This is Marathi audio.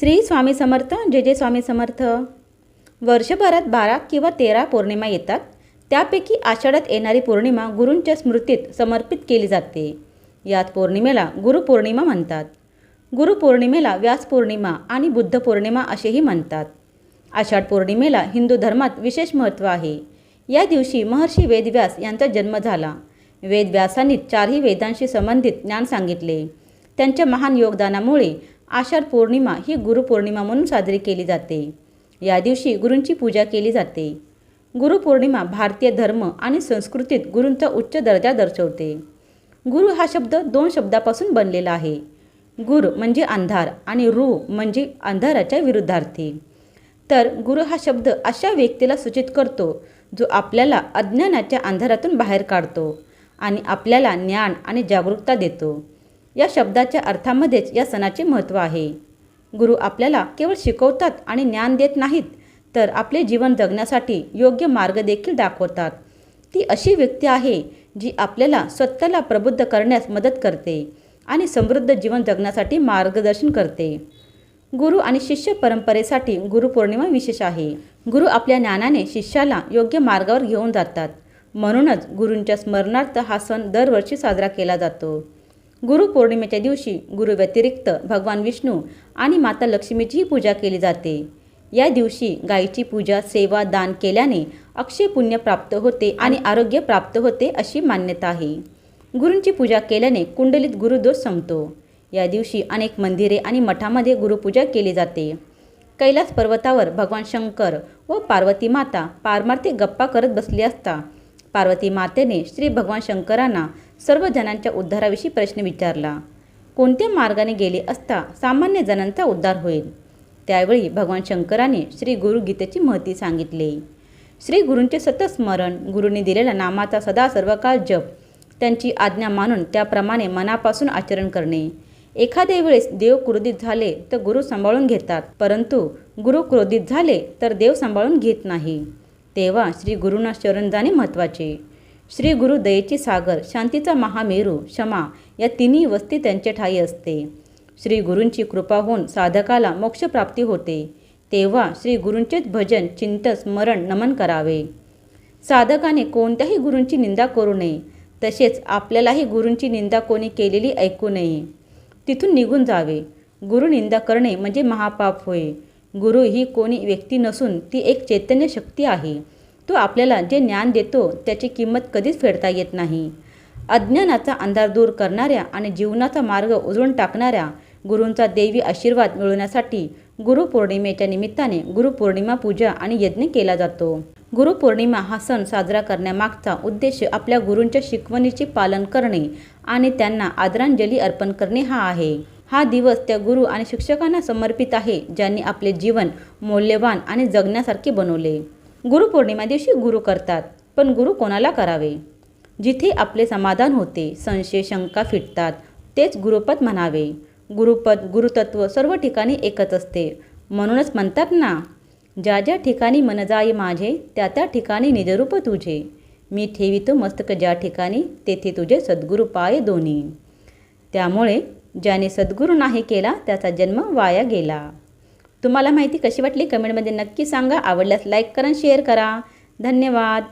श्री स्वामी समर्थ जे जे स्वामी समर्थ. वर्षभरात बारा किंवा तेरा पौर्णिमा येतात. त्यापैकी आषाढात येणारी पौर्णिमा गुरूंच्या स्मृतीत समर्पित केली जाते. यात पौर्णिमेला गुरुपौर्णिमा म्हणतात. गुरुपौर्णिमेला व्यास पौर्णिमा आणि बुद्ध पौर्णिमा असेही म्हणतात. आषाढ पौर्णिमेला हिंदू धर्मात विशेष महत्त्व आहे. या दिवशी महर्षी वेदव्यास यांचा जन्म झाला. वेदव्यासांनी चारही वेदांशी संबंधित ज्ञान सांगितले. त्यांच्या महान योगदानामुळे आषाढ पौर्णिमा ही गुरुपौर्णिमा म्हणून साजरी केली जाते. या दिवशी गुरूंची पूजा केली जाते. गुरुपौर्णिमा भारतीय धर्म आणि संस्कृतीत गुरूंचा उच्च दर्जा दर्शवते. गुरु हा शब्द दोन शब्दापासून बनलेला आहे. गुर म्हणजे अंधार आणि रू म्हणजे अंधाराच्या विरुद्धार्थी. तर गुरु हा शब्द अशा व्यक्तीला सूचित करतो जो आपल्याला अज्ञानाच्या अंधारातून बाहेर काढतो आणि आपल्याला ज्ञान आणि जागरूकता देतो. या शब्दाच्या अर्थामध्येच या सणाचे महत्त्व आहे. गुरु आपल्याला केवळ शिकवतात आणि ज्ञान देत नाहीत तर आपले जीवन जगण्यासाठी योग्य मार्ग देखील दाखवतात. ती अशी व्यक्ती आहे जी आपल्याला स्वतःला प्रबुद्ध करण्यास मदत करते आणि समृद्ध जीवन जगण्यासाठी मार्गदर्शन करते. गुरु आणि शिष्य परंपरेसाठी गुरुपौर्णिमा विशेष आहे. गुरु आपल्या ज्ञानाने शिष्याला योग्य मार्गावर घेऊन जातात. म्हणूनच गुरूंच्या स्मरणार्थ हा सण दरवर्षी साजरा केला जातो. गुरुपौर्णिमेच्या दिवशी गुरु व्यतिरिक्त भगवान विष्णू आणि माता लक्ष्मीचीही पूजा केली जाते. या दिवशी गायीची पूजा सेवा दान केल्याने अक्षय पुण्य प्राप्त होते आणि आरोग्य प्राप्त होते अशी मान्यता आहे. गुरूंची पूजा केल्याने कुंडलीत गुरुदोष संपतो. या दिवशी अनेक मंदिरे आणि मठामध्ये गुरुपूजा केली जाते. कैलास पर्वतावर भगवान शंकर व पार्वती माता पारमार्थिक गप्पा करत बसली असता पार्वती मातेने श्री भगवान शंकरांना सर्व जणांच्या उद्धाराविषयी प्रश्न विचारला. कोणत्या मार्गाने गेले असता सामान्य जणांचा उद्धार होईल? त्यावेळी भगवान शंकराने श्री गुरुगीतेची महती सांगितले. श्री गुरूंचे सतत स्मरण गुरूंनी दिलेल्या नामाचा सदा सर्वकाळ जप त्यांची आज्ञा मानून त्याप्रमाणे मनापासून आचरण करणे. एखाद्या वेळेस देव क्रोधित झाले तर गुरु सांभाळून घेतात परंतु गुरु क्रोधित झाले तर देव सांभाळून घेत नाही. तेव्हा श्री गुरूंना शरण जाणे महत्त्वाचे श्री गुरु दयेची सागर शांतीचा महामेरू क्षमा या तिन्ही वस्ती त्यांचे ठाई असते. श्री गुरूंची कृपा होऊन साधकाला मोक्षप्राप्ती होते. तेव्हा श्री गुरूंचेच भजन चिंतन स्मरण नमन करावे. साधकाने कोणत्याही गुरूंची निंदा करू नये. तसेच आपल्यालाही गुरूंची निंदा कोणी केलेली ऐकू नये. तिथून निघून जावे. गुरु निंदा करणे म्हणजे महापाप होय. गुरु ही कोणी व्यक्ती नसून ती एक चैतन्य शक्ती आहे. तो आपल्याला जे ज्ञान देतो त्याची किंमत कधीच फेडता येत नाही. अज्ञानाचा अंधार दूर करणाऱ्या आणि जीवनाचा मार्ग उजळून टाकणाऱ्या गुरूंचा देवी आशीर्वाद मिळवण्यासाठी गुरुपौर्णिमेच्या निमित्ताने गुरुपौर्णिमा पूजा आणि यज्ञ केला जातो. गुरुपौर्णिमा हा सण साजरा करण्यामागचा उद्देश आपल्या गुरूंच्या शिकवणीचे पालन करणे आणि त्यांना आदरांजली अर्पण करणे हा आहे. हा दिवस त्या गुरु आणि शिक्षकांना समर्पित आहे ज्यांनी आपले जीवन मौल्यवान आणि जगण्यासारखे बनवले. गुरुपौर्णिमा दिवशी गुरु करतात पण गुरु कोणाला करावे? जिथे आपले समाधान होते संशय शंका फिटतात तेच गुरुपद म्हणावे. गुरुपद गुरुतत्व सर्व ठिकाणी एकच असते. म्हणूनच म्हणतात ना ज्या ज्या ठिकाणी मन जाई माझे त्या त्या ठिकाणी निजरूप तुझे. मी ठेवितो मस्तक ज्या ठिकाणी तेथे तुझे सद्गुरू पाय दोन्ही. त्यामुळे ज्याने सद्गुरू नाही केला त्याचा जन्म वाया गेला. तुम्हाला माहिती कशी वाटली? कमेंटमध्ये नक्की सांगा. आवडल्यास लाईक करा शेअर करा. धन्यवाद.